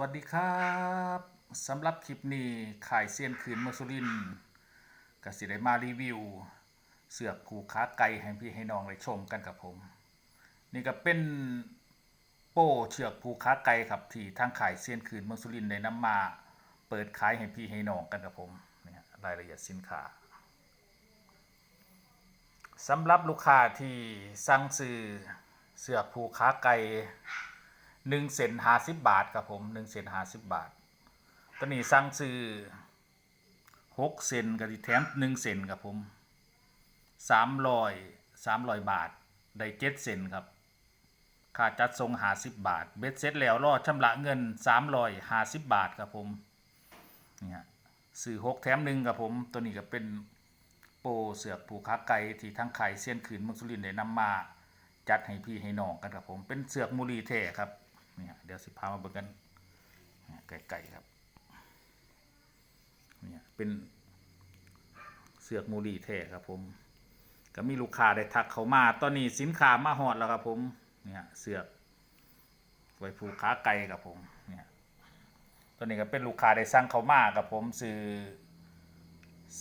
วัสดีครับสำหรับคลิปนี้ขายเซียนคืนเมอร์ซูรินซ์กสิได้มารีวิว เสือกผูกขาไก่ให้พี่ให้น้องได้ชมกันกับผม นี่ก็เป็นโป้เชือกผูกขาไก่ครับที่ทางขายเซียนคืนเมืองสุรินทร์ได้นำมาเปิดขายให้พี่ให้น้องกันกับผมนี่รายละเอียดสินค้าสำหรับลูกค้าที่สั่งซื้อเสือกผูกขาไก่ หนึ่งเซนห้าสิบบาทครับผมหนึ่งเซนห้าสิบบาทตอนนี้สั่งซื้อหกเซนกับแถมหนึ่งเซนครับผมสามร้อยสามร้อยบาทได้เจ็ดเซนครับค่าจัดส่งหาสิบบาท เบ็ดเสร็จแล้วรอชำระเงินสามร้อยหาสิบบาทครับผมนี่ฮะสื่อหกแถมหนึ่งครับผม ตัวนี้ก็เป็นโปเสือกผูกขาไก่ที่ทั้งไข่เสี้ยนขืนมืองสุรินได้นำมา จัดให้พี่ให้น้องกันครับผม เป็นเสือกมูลีแท้ครับ นี่ฮะเดี๋ยวสิพามาเบิ่งกันไก่ๆครับเนี่ยเป็นเสือกมูลีแท้ครับ ผม ก็มีลูกค้าได้ทักเขามา ตอนนี้สินค้ามาฮอดแล้วครับ ผม เนี่ยเสือกไว้ผูกขาไก่กับผม เนี่ยตอนนี้ก็เป็นลูกค้าได้สั่งเขามากับผมซื้อ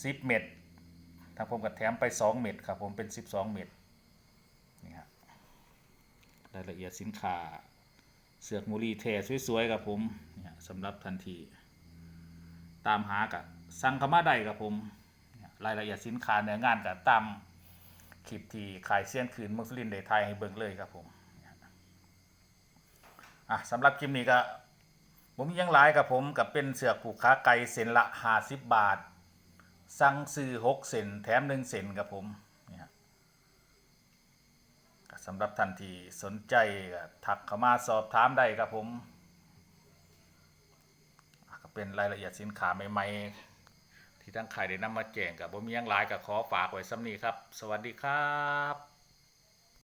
สิบเม็ดทางผมก็แถมไปสองเม็ดครับผมเป็นสิบสองเม็ดนี่ฮะรายละเอียดสินค้า เสือกมูรีเทสวยๆกับผมเนี่ยสำหรับทันที ตามหากับสั่งเขามาได้กับผม รายละเอียดสินค้าเนื้องานกับตามคลิปที่ขายเสี้ยนคืนมุสลิมเดไทยให้เบิ่งเลยครับผมอะสำหรับคลิปนี้ก็ผมยังหลายกับผมกับเป็นเสือกผูกขาไก่เซนละห้าสิบบาท สั่งซื้อหกเซนแถมหนึ่งเซนครับผม สำหรับท่านที่สนใจก็ทักเข้ามาสอบถามได้ครับผมก็เป็นรายละเอียดสินค้าใหม่ๆ ที่ทั้งขายได้นำมาแจ้งกับบ่มีอยังหลายก็ขอฝากไว้ซ้ำนี้ครับ สวัสดีครับ